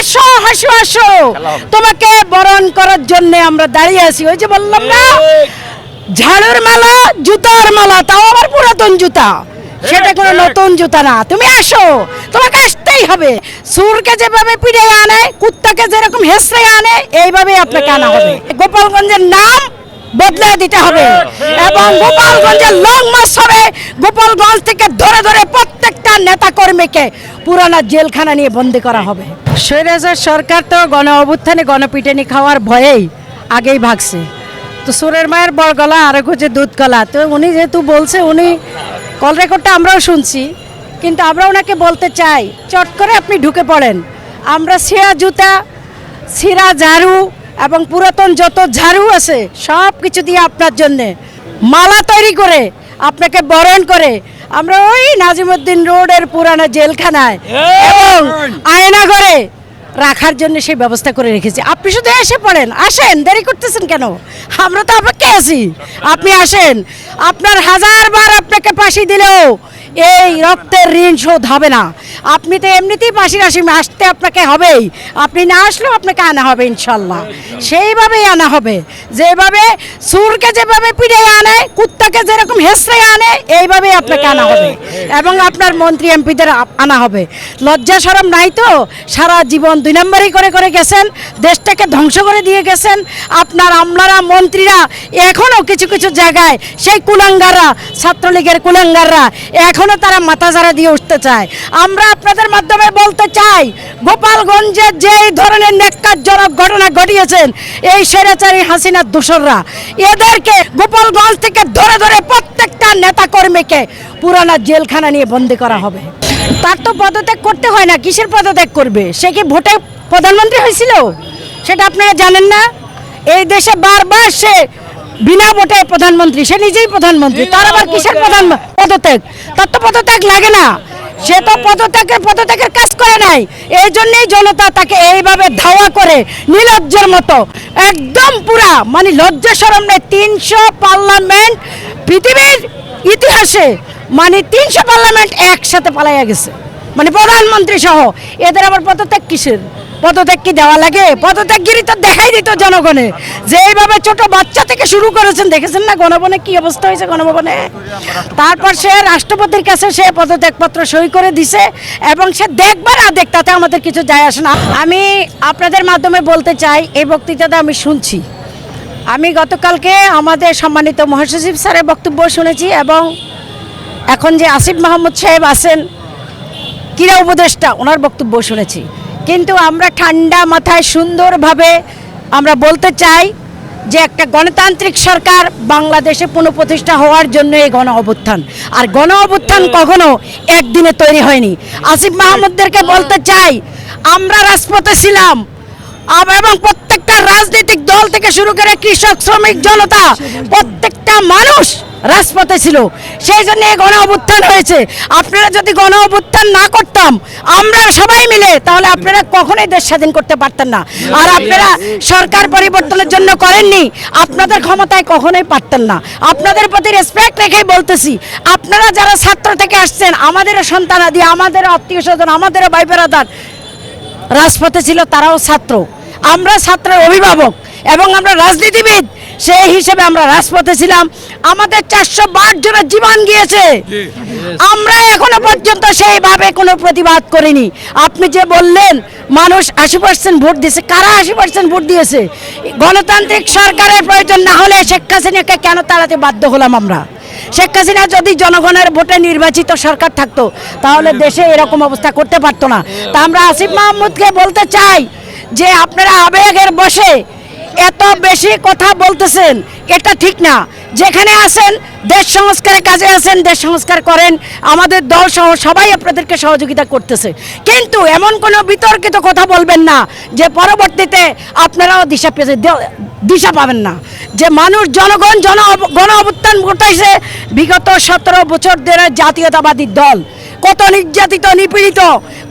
আসো হাসো আসো। তোমাকে বরণ করার জন্য আমরা দাঁড়িয়ে আছি। ওই যে বললাম না? ঝাড়ুর মালা জুতার মালা তাও আবার পুরাতন জুতা। সেটা কোনো নতুন জুতা না। তুমি আসো। তোমাকে আসতেই হবে। সুরকে যেভাবে পিড়ে আনে কুত্তাকে যেরকম হেসড়ে আনে এইভাবেই আপনাকে আনা হবে। গোপালগঞ্জের নাম বদলে দিতে হবে। এবং গোপালগঞ্জের লং মার্চ হবে। গোপালগঞ্জ থেকে ধরে ধরে প্রত্যেকটা নেতা কর্মীকে পুরানা জেলখানা নিয়ে বন্দি করা হবে। স্বৈরাচার সরকার তো গণ অভ্যুত্থানে গণপিটানি খাওয়ার ভয়েই আগেই ভাগছে। তো সুরের মায়ের বড় গলা আর হচ্ছে দুধ গলা তো উনি যেহেতু বলছে, উনি কল রেকর্ডটা আমরাও শুনছি, কিন্তু আমরা ওনাকে বলতে চাই, চট করে আপনি ঢুকে পড়েন। আমরা ছিঁড়া জুতা ছিঁড়া ঝাড়ু এবং পুরাতন যত ঝাড়ু আছে সব কিছু দিয়ে আপনার জন্যে মালা তৈরি করে আপনাকে বরণ করে। আমরা ওই নাজিমুদ্দিন রোডের পুরানো জেলখানায় এবং আয়নাঘরে রাখার জন্য সেই ব্যবস্থা করে রেখেছি। আপনি শুধু এসে পড়েন আসেন দেরি করতেছেন কেন? আমরা তো আপনাকে আছি। আপনি আসেন আপনার হাজারবার আপনাকে ফাঁসি দিলেও এই রক্তের ঋণ শোধ হবে না। আপনি তো এমনিতেই ফাঁসির আসামি আসতে আপনাকে হবেই। আপনি না আসলেও আপনাকে আনা হবে ইনশাল্লাহ। সেইভাবেই আনা হবে। যেভাবে সুরকে যেভাবে পিড়ে আনে, কুত্তাকে যেরকম হেসড়ে আনে, এইভাবেই আপনাকে আনা হবে। এবং আপনার মন্ত্রী এমপিদের আনা হবে। লজ্জা সরম নাই তো? সারা জীবন দুই নম্বরই করে করে গেছেন। দেশটাকে ধ্বংস করে দিয়ে গেছেন। আপনার আমলারা, মন্ত্রীরা এখনও কিছু কিছু জায়গায় সেই কুলাঙ্গাররা, ছাত্রলীগের কুলাঙ্গাররা এখনও তারা মাথা ঝাড়া দিয়ে উঠতে চায়। আমরা আপনাদের মাধ্যমে বলতে চাই গোপালগঞ্জে যে ধরনের নেককারজনক ঘটনা ঘটিয়েছেন, এই স্বৈরাচারী হাসিনার দোসররা, এদেরকে গোপালগঞ্জ থেকে ধরে ধরে প্রত্যেকটা নেতা কর্মীকে পুরানা জেলখানা নিয়ে বন্দি করা হবে। তার তো পদত্যাগ করতে হয় না, কিসের পদত্যাগ করবে? সে কি ভোটে প্রধানমন্ত্রী হয়েছিল? সেটা আপনারা জানেন না? এই দেশে বারবার সে বিনা ভোটে প্রধানমন্ত্রী সে নিজেই প্রধানমন্ত্রী তার আবার কিসের প্রধান পদত্যাগ? তার তো পদত্যাগ লাগে না। সে তো পদত্যাগের পদত্যাগের কাজ করে নাই। এই জন্যই জনতা তাকে এইভাবে ধাওয়া করে নিলজ্জের মতো। একদম পুরা মানে লজ্জা সরম নেই। তিনশো পার্লামেন্ট পৃথিবীর ইতিহাসে মানে তিনশো পার্লামেন্ট একসাথে পালাইয়া গেছে। মানে প্রধানমন্ত্রী সহ। এদের আবার পদত্যাগ কিসের? পদত্যাগ কি দেওয়া লাগে। পদত্যাগগিরি তো দেখাই দিত জনগণে। যে এইভাবে ছোট বাচ্চা থেকে শুরু করেছেন, দেখেছেন না গণভবনে কি অবস্থা হয়েছে গণভবনে? তারপর সে রাষ্ট্রপতির কাছে সে পদত্যাগপত্র সই করে দিছে এবং সে দেখবার আদেক, তাতে আমাদের কিছু যায় আসে না। আমি আপনাদের মাধ্যমে বলতে চাই, এই বক্তৃতাটা আমি শুনছি। আমি গতকালকে আমাদের সম্মানিত মহাসচিব স্যারের বক্তব্য শুনেছি এবং এখন যে আসিফ মাহমুদ সাহেব আছেন, ক্রীড়া উপদেষ্টা, ওনার বক্তব্য শুনেছি। কিন্তু আমরা ঠান্ডা মাথায় সুন্দরভাবে আমরা বলতে চাই যে একটা গণতান্ত্রিক সরকার বাংলাদেশে পুনঃপ্রতিষ্ঠা হওয়ার জন্য এই গণ অভ্যুত্থান। আর গণ অভ্যুত্থান কখনো একদিনে তৈরি হয়নি। আসিফ মাহমুদদেরকে বলতে চাই আমরা রাজপথে ছিলাম। এবং প্রত্যেকটা রাজনৈতিক দল থেকে শুরু করে কৃষক শ্রমিক জনতা প্রত্যেকটা মানুষ রাজপথে ছিল। সেই জন্য এই গণ অভ্যুত্থান হয়েছে। আপনারা যদি গণ অভ্যুত্থান না করতাম, আমরা সবাই মিলে, তাহলে আপনারা কখনোই দেশ স্বাধীন করতে পারতেন না। আর আপনারা সরকার পরিবর্তনের জন্য করেননি, আপনাদের ক্ষমতায় কখনোই পারতেন না। আপনাদের প্রতি রেসপেক্ট রেখেই বলতেছি, আপনারা যারা ছাত্র থেকে আসছেন আমাদেরও সন্তানাদি আমাদের আত্মীয় স্বজন আমাদেরও ভাই রাজপথে ছিল তারাও ছাত্র। আমরা ছাত্রের অভিভাবক এবং আমরা রাজনীতিবিদ। সেই হিসেবে আমরা রাজপথে ছিলাম। আমাদের চারশো বার জনের জীবন গিয়েছে। আমরা এখনও পর্যন্ত সেইভাবে কোনো প্রতিবাদ করিনি। আপনি যে বললেন মানুষ আশি পার্সেন্ট ভোট দিয়েছে। কারা আশি পার্সেন্ট ভোট দিয়েছে? গণতান্ত্রিক সরকারের প্রয়োজন না হলে শেখ হাসিনাকে কেন তাড়াতে বাধ্য হলাম আমরা? শেখ হাসিনা যদি জনগণের ভোটে নির্বাচিত সরকার থাকতো তাহলে দেশে এরকম অবস্থা করতে পারতো না। তা আমরা আসিফ মাহমুদকে বলতে চাই যে আপনারা আবেগের বসে এত বেশি কথা বলতেছেন, এটা ঠিক না। যেখানে আছেন, দেশ সংস্কারের কাজে আছেন, দেশ সংস্কার করেন, আমাদের দল সহ সবাই আপনাদেরকে সহযোগিতা করতেছে। কিন্তু এমন কোনো বিতর্কিত কথা বলবেন না, যে পরবর্তীতে আপনারাও দিশা পেয়ে দে- দিশা পাবেন না। যে মানুষ জনগণ, জন গণ অভ্যুত্থান ঘটাইছে, বিগত সতেরো বছর ধরে জাতীয়তাবাদী দল। কত নির্যাতিত, নিপীড়িত,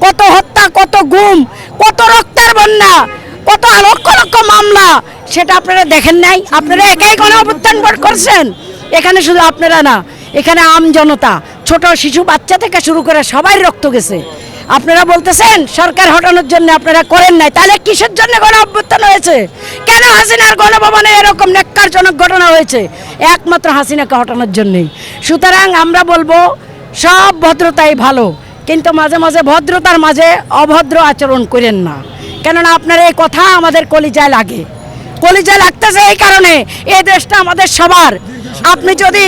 কত হত্যা, কত গুম, কত রক্তের বন্যা কত লক্ষ লক্ষ মামলা, সেটা আপনারা দেখেন নাই। আপনারা একাই অভ্যুত্থান ভোট করছেন। এখানে শুধু আপনারা না, এখানে আম জনতা, ছোট শিশু বাচ্চা থেকে শুরু করে সবাই রক্ত গেছে। আপনারা বলতেছেন, সরকার হটানোর জন্য আপনারা করেন নাই। তাহলে কিসের জন্য গণ অভ্যুত্থান হয়েছে? কেন হাসিনার গণভবনে এরকম নেককারজনক ঘটনা হয়েছে? একমাত্র হাসিনাকে হটানোর জন্যই। সুতরাং আমরা বলব, সব ভদ্রতাই ভালো। কিন্তু মাঝে মাঝে ভদ্রতার মাঝে অভদ্র আচরণ করেন না। কেননা আপনার এই কথা আমাদের কলিজায় লাগে। কলিজায় লাগতেছে এই কারণে এই দেশটা আমাদের সবার। আপনি যদি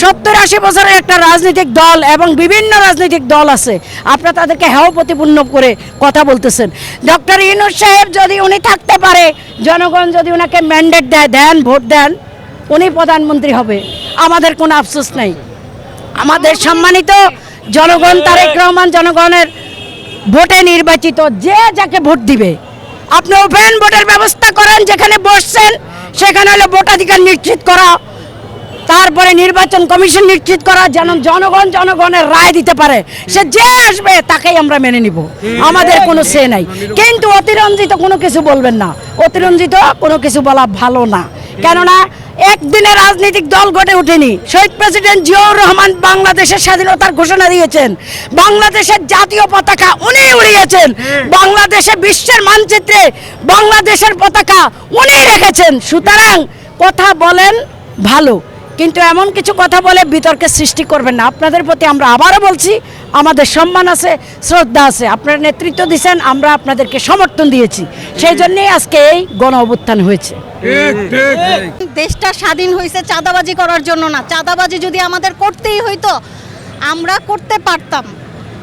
সত্তর আশি বছরের একটা রাজনৈতিক দল এবং বিভিন্ন রাজনৈতিক দল আছে, আপনারা তাদেরকে হেয় প্রতিপূর্ণ করে কথা বলতেছেন। ডক্টর ইনুস সাহেব যদি উনি থাকতে পারে, জনগণ যদি ওনাকে ম্যান্ডেট দেয়, দেন, ভোট দেন, উনি প্রধানমন্ত্রী হবে। আমাদের কোনো আফসোস নেই। আমাদের সম্মানিত জনগণ তারেক রহমান জনগণের ভোটে নির্বাচিত, যে যাকে ভোট দিবে। আপনি ওপেন ভোটের ব্যবস্থা করেন, যেখানে বসছেন, সেখানে হলো ভোটাধিকার নিশ্চিত করা, তারপরে নির্বাচন কমিশন নিশ্চিত করা, যেন জনগণ জনগণের রায় দিতে পারে। সে যে আসবে, তাকেই আমরা মেনে নিব। আমাদের কোনো সে নাই। কিন্তু অতিরঞ্জিত কোনো কিছু বলবেন না। অতিরঞ্জিত কোনো কিছু বলা ভালো না। কেননা একদিনে রাজনৈতিক দল গড়ে ওঠেনি। শহীদ প্রেসিডেন্ট জিয়াউর রহমান বাংলাদেশের স্বাধীনতার ঘোষণা দিয়েছেন। বাংলাদেশের জাতীয় পতাকা উনি উড়িয়েছেন। বাংলাদেশে বিশ্বের মানচিত্রে বাংলাদেশের পতাকা উনি রেখেছেন। সুতরাং কথা বলেন ভালো কিন্তু এমন কিছু কথা বলে বিতর্কের সৃষ্টি করবেন না। আপনাদের প্রতি আমরা আবারও বলছি আমাদের সম্মান আছে শ্রদ্ধা আছে। আপনারা নেতৃত্ব দিয়েছেন আমরা আপনাদেরকে সমর্থন দিয়েছি। সেই জন্যই আজকে এই গণ অভ্যুত্থান হয়েছে। দেশটা স্বাধীন হয়েছে চাঁদাবাজি করার জন্য না। চাঁদাবাজি যদি আমাদের করতেই হইতো আমরা করতে পারতাম।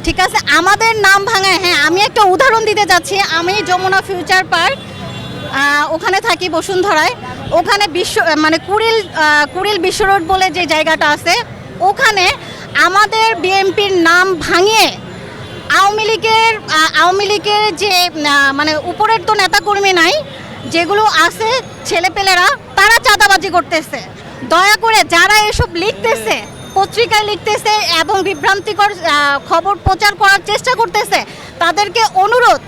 ঠিক আছে? আমাদের নাম ভাঙায় হ্যাঁ আমি একটা উদাহরণ দিতে যাচ্ছি। আমি যমুনা ফিউচার পার্ক ওখানে থাকি বসুন্ধরায়। ওখানে বিশ্ব মানে কুড়িল কুড়িল বিশ্ব রোড বলে যে জায়গাটা আছে ওখানে আমাদের বিএনপির নাম ভাঙিয়ে আওয়ামী লীগের আওয়ামী লীগের যে মানে উপরের তো নেতাকর্মী নাই, যেগুলো আছে ছেলেপেলেরা, তারা চাঁদাবাজি করতেছে। দয়া করে যারা এসব লিখতেছে, পত্রিকায় লিখতেছে এবং বিভ্রান্তিকর খবর প্রচার করার চেষ্টা করতেছে, তাদেরকে অনুরোধ,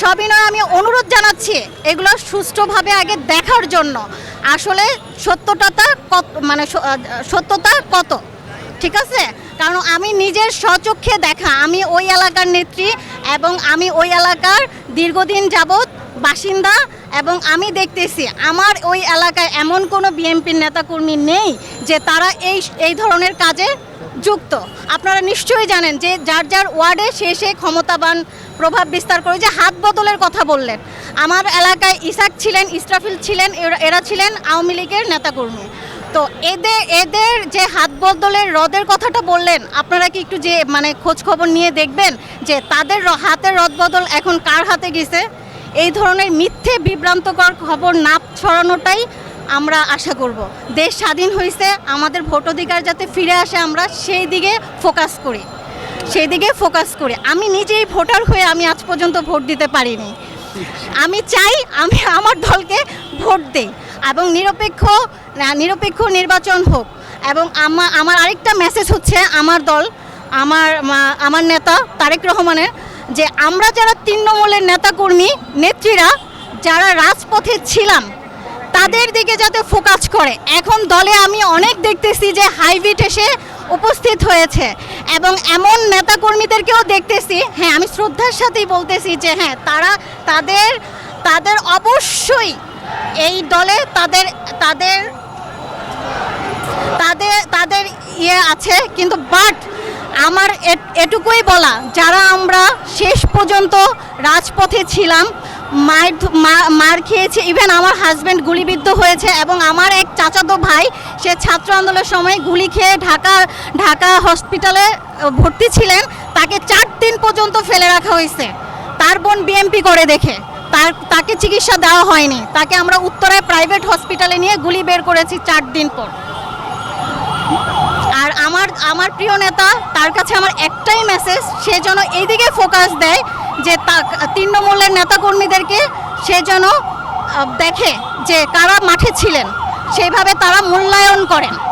সবিনয় আমি অনুরোধ জানাচ্ছি, এগুলো সুষ্ঠুভাবে আগে দেখার জন্য। আসলে সত্যটা কত মানে সত্যতা কত? ঠিক আছে? কারণ আমি নিজের স্বচক্ষে দেখা, আমি ওই এলাকার নেত্রী এবং আমি ওই এলাকার দীর্ঘদিন যাবৎ বাসিন্দা এবং আমি দেখতেছি, আমার ওই এলাকায় এমন কোনো বিএনপির নেতাকর্মী নেই যে তারা এই এই ধরনের কাজে যুক্ত। আপনারা নিশ্চয়ই জানেন যে যার যার ওয়ার্ডে সে সে ক্ষমতাবান প্রভাব বিস্তার করে যে হাত বদলের কথা বললেন। আমার এলাকায় ইসাক ছিলেন, ইসরাফিল ছিলেন, এরা- এরা ছিলেন আওয়ামী লীগের নেতাকর্মী। তো এদের এদের যে হাত বদলের রদের কথাটা বললেন, আপনারা কি একটু যে মানে খোঁজ খবর নিয়ে দেখবেন যে তাদের হাতের রদ বদল এখন কার হাতে গেছে? এই ধরনের মিথ্যে বিভ্রান্তকর খবর না ছড়ানোটাই আমরা আশা করব। দেশ স্বাধীন হয়েছে আমাদের ভোটাধিকার যাতে ফিরে আসে আমরা সেই দিকে ফোকাস করি। সেই দিকে ফোকাস করি। আমি নিজেই ভোটার হয়ে আমি আজ পর্যন্ত ভোট দিতে পারিনি। আমি চাই আমি আমার দলকে ভোট দেই। এবং নিরপেক্ষ নিরপেক্ষ নির্বাচন হোক। এবং আমার আমার আরেকটা মেসেজ হচ্ছে আমার দল, আমার আমার নেতা তারেক রহমানের যে আমরা যারা তৃণমূলের নেতাকর্মী, নেত্রীরা, যারা রাজপথে ছিলাম, তাদের দিকে যাতে ফোকাস করে। এখন দলে আমি অনেক দেখতেছি যে হাইব্রিড এসে উপস্থিত হয়েছে। এবং এমন নেতাকর্মীদেরকেও দেখতেছি হ্যাঁ আমি শ্রদ্ধার সাথেই বলতেছি যে হ্যাঁ তারা তাদের তাদের অবশ্যই এই দলে তাদের তাদের তাদের তাদের ইয়ে আছে, কিন্তু বাট আমার এটুকুই বলা, যারা আমরা শেষ পর্যন্ত রাজপথে ছিলাম মায়ের ধ- মা- মার খেয়েছে ইভেন আমার হাজব্যান্ড গুলিবিদ্ধ হয়েছে এবং আমার এক চাচাতো ভাই, সে ছাত্র আন্দোলনের সময় গুলি খেয়ে ঢাকা ঢাকা হসপিটালে ভর্তি ছিলেন, তাকে চার দিন পর্যন্ত ফেলে রাখা হয়েছে। তার বোন বিএমপি করে দেখে। তার তাকে চিকিৎসা দেওয়া হয়নি। তাকে আমরা উত্তরায় প্রাইভেট হসপিটালে নিয়ে গুলি বের করেছি চার দিন পর। আর আমার আমার প্রিয় নেতা, তার কাছে আমার একটাই মেসেজ সে যেন এইদিকে ফোকাস দেয় যে তা, তৃণমূলের নেতাকর্মীদেরকে সে যেন দেখে যে কারা মাঠে ছিলেন। সেইভাবে তারা মূল্যায়ন করেন।